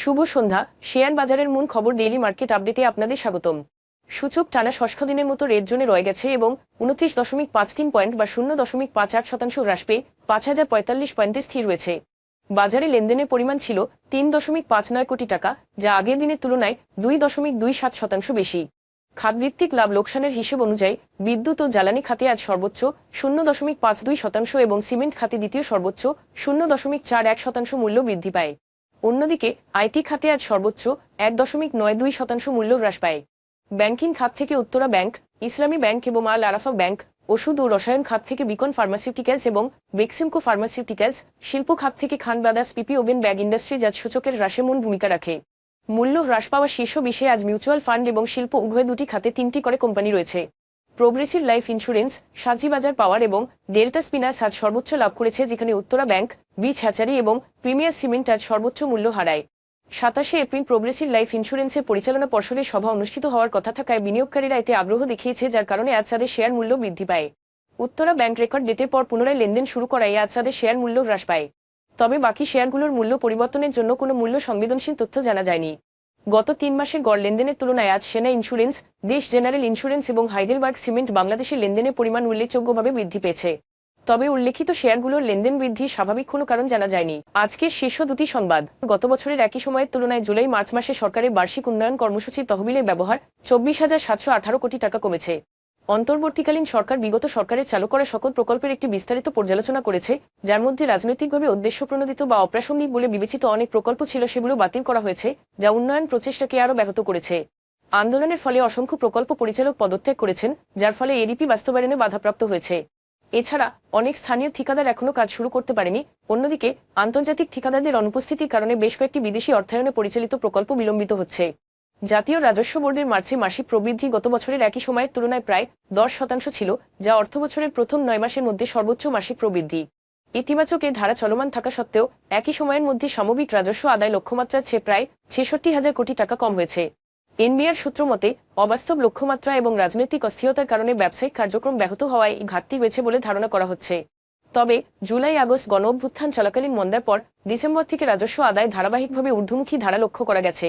শুভ সন্ধ্যা। Share বাজারের মূল খবর ডেইলি মার্কেট আপডেটে আপনাদের স্বাগতম। সূচক টানা ষষ্ঠ দিনের মতো রেড জোনে রয়ে গেছে এবং উনত্রিশ দশমিক পাঁচ তিন পয়েন্ট বা শূন্য দশমিক পাঁচ আট শতাংশ হ্রাস পেয়ে পাঁচ হাজার পঁয়তাল্লিশ পয়েন্টে স্থির রয়েছে। বাজারে লেনদেনের পরিমাণ ছিল তিন দশমিক পাঁচ নয় কোটি টাকা, যা আগের দিনের তুলনায় দুই দশমিক দুই সাত শতাংশ বেশি। খাতভিত্তিক লাভ লোকসানের হিসেব অনুযায়ী বিদ্যুৎ ও জ্বালানি খাতে আজ সর্বোচ্চ শূন্য দশমিক পাঁচ দুই শতাংশ এবং সিমেন্ট খাতে দ্বিতীয় সর্বোচ্চ শূন্য দশমিক চার এক শতাংশ মূল্য বৃদ্ধি পায়। অন্যদিকে আইটি খাতে আজ সর্বোচ্চ এক দশমিক নয় দুই শতাংশ মূল্য হ্রাস পায়। ব্যাংকিং খাত থেকে উত্তরা ব্যাংক, ইসলামী ব্যাংক এবং আল আরাফা ব্যাংক, ওষুধ ও রসায়ন খাত থেকে বিকন ফার্মাসিউটিক্যালস এবং বেক্সিমকো ফার্মাসিউটিক্যালস, শিল্প খাত থেকে Khan Brothers PP Woven Bag Industries আজ সূচকের হ্রাসে মূল ভূমিকা রাখে। মূল্য হ্রাস পাওয়া শীর্ষ বিষয়ে আজ মিউচুয়াল ফান্ড এবং শিল্প উভয় দুটি খাতে তিনটি করে কোম্পানি রয়েছে। Progressive Life Insurance, Sajibazar Power এবং ডেল্টা স্পিনার্স আজ সর্বোচ্চ লাভ করেছে, যেখানে উত্তরা ব্যাংক বিচ হ্যাচারি এবং প্রিমিয়ার সিমেন্ট আজ সর্বোচ্চ মূল্য হারায়। সাতাশে এপ্রিল প্রোগ্রেসিভ লাইফ ইন্স্যুরেন্সের পরিচালনা পর্ষদের সভা অনুষ্ঠিত হওয়ার কথা থাকায় বিনিয়োগকারীরা এতে আগ্রহ দেখিয়েছে, যার কারণে আজ তাদের শেয়ার মূল্য বৃদ্ধি পায়। উত্তরা ব্যাংক রেকর্ড ডেটে পর পুনরায় লেনদেন শুরু করায় আজ তাদের শেয়ার মূল্য হ্রাস পায়। তবে বাকি শেয়ারগুলোর মূল্য পরিবর্তনের জন্য কোনো মূল্য সংবেদনশীল তথ্য জানা যায়নি। গত তিন মাসের গড় লেনদেনের তুলনায় আজ সেনা ইন্স্যুরেন্স, দেশ জেনারেল ইন্স্যুরেন্স এবং হাইডেলবার্গ সিমেন্ট বাংলাদেশের লেনদেনের পরিমাণ উল্লেখযোগ্যভাবে বৃদ্ধি পেয়েছে। তবে উল্লেখিত শেয়ারগুলোর লেনদেন বৃদ্ধি স্বাভাবিক কোনো কারণ জানা যায়নি। আজকের শীর্ষ দুটি সংবাদ। গত বছরের একই সময়ের তুলনায় জুলাই মার্চ মাসে সরকারের বার্ষিক উন্নয়ন কর্মসূচির তহবিলের ব্যবহার চব্বিশ হাজার সাতশো আঠারো কোটি টাকা কমেছে। অন্তর্বর্তীকালীন সরকার বিগত সরকারের চালু করা সকল প্রকল্পের একটি বিস্তারিত পর্যালোচনা করেছে, যার মধ্যে রাজনৈতিকভাবে উদ্দেশ্য প্রণোদিত বা অপ্রাসঙ্গিক বলে বিবেচিত অনেক প্রকল্প ছিল সেগুলো বাতিল করা হয়েছে, যা উন্নয়ন প্রচেষ্টাকে আরও ব্যাহত করেছে। আন্দোলনের ফলে অসংখ্য প্রকল্প পরিচালক পদত্যাগ করেছেন, যার ফলে এডিপি বাস্তবায়নে বাধাপ্রাপ্ত হয়েছে। এছাড়া অনেক স্থানীয় ঠিকাদার এখনও কাজ শুরু করতে পারেনি, অন্যদিকে আন্তর্জাতিক ঠিকাদারদের অনুপস্থিতির কারণে বেশ কয়েকটি বিদেশি অর্থায়নে পরিচালিত প্রকল্প বিলম্বিত হচ্ছে। জাতীয় রাজস্ব বোর্ডের মার্চে মাসিক প্রবৃদ্ধি গত বছরের একই সময়ের তুলনায় প্রায় দশ শতাংশ ছিল, যা অর্থবছরের প্রথম নয় মাসের মধ্যে সর্বোচ্চ মাসিক প্রবৃদ্ধি। ইতিবাচক এ ধারা চলমান থাকা সত্ত্বেও, একই সময়ের মধ্যে সামবিক রাজস্ব আদায় লক্ষ্যমাত্রার চেয়ে প্রায় ছেষট্টি হাজার কোটি টাকা কম হয়েছে। এনবিআর সূত্র মতে, অবাস্তব লক্ষ্যমাত্রা এবং রাজনৈতিক অস্থিরতার কারণে ব্যবসায়িক কার্যক্রম ব্যাহত হওয়ায় ঘাটতি হয়েছে বলে ধারণা করা হচ্ছে। তবে, জুলাই, আগস্ট গণ অভ্যুত্থান চলাকালীন মন্দার পর ডিসেম্বর থেকে রাজস্ব আদায় ধারাবাহিকভাবে ঊর্ধ্বমুখী ধারা লক্ষ্য করা গেছে।